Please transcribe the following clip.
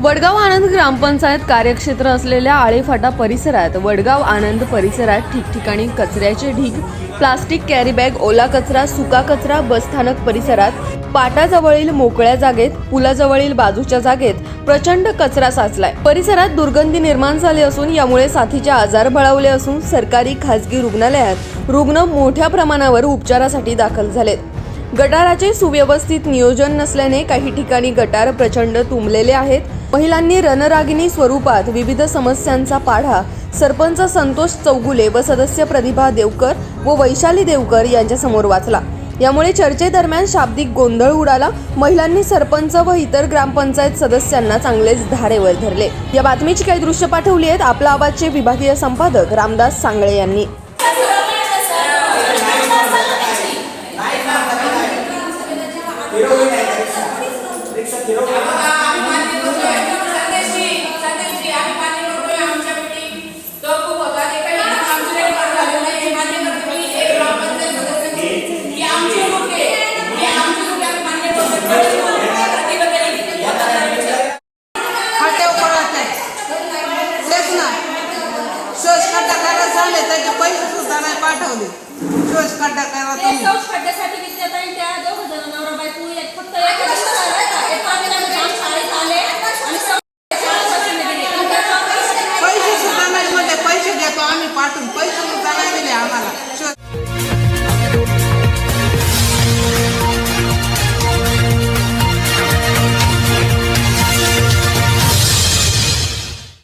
वडगाव आनंद ग्रामपंचायत कार्यक्षेत्र असलेल्या आळेफाटा परिसरात वडगाव आनंद परिसरात ठिकठिकाणी कचऱ्याचे ढीग प्लास्टिक कॅरीबॅग ओला कचरा सुका कचरा बसस्थानक परिसरात पाटाजवळील मोकळ्या जागेत पुलाजवळील बाजूच्या जागेत प्रचंड कचरा साचलाय. परिसरात दुर्गंधी निर्माण झाली असून यामुळे साथीचे आजार बळावले असून सरकारी खासगी रुग्णालयात रुग्ण मोठ्या प्रमाणावर उपचारासाठी दाखल झालेत. गटाराचे सुव्यवस्थित नियोजन नसल्याने काही ठिकाणी गटार प्रचंड तुंबलेले आहेत. महिलांनी रणरागिणी स्वरूपात विविध समस्यांचा पाढा सरपंच संतोष चौगुले व सदस्य प्रतिभा देवकर व वैशाली देवकर यांच्यासमोर वाचला. यामुळे चर्चेदरम्यान शाब्दिक गोंधळ उडाला. महिलांनी सरपंच व इतर ग्रामपंचायत सदस्यांना चांगलेच धारेवर धरले. या बातमीची काही दृश्य पाठवली आहेत आपला आवाजचे विभागीय संपादक रामदास सांगळे यांनी. पाठवले. शोष खड्डा करा ते तुम्ही. शौच खड्ड्यासाठी विद्यात आणि त्या दोघ जण नवरा बायको एक फक्त एक दिवस पैसे सुद्धा नाही म्हणजे पैसे देतो आम्ही पाठवून पैसे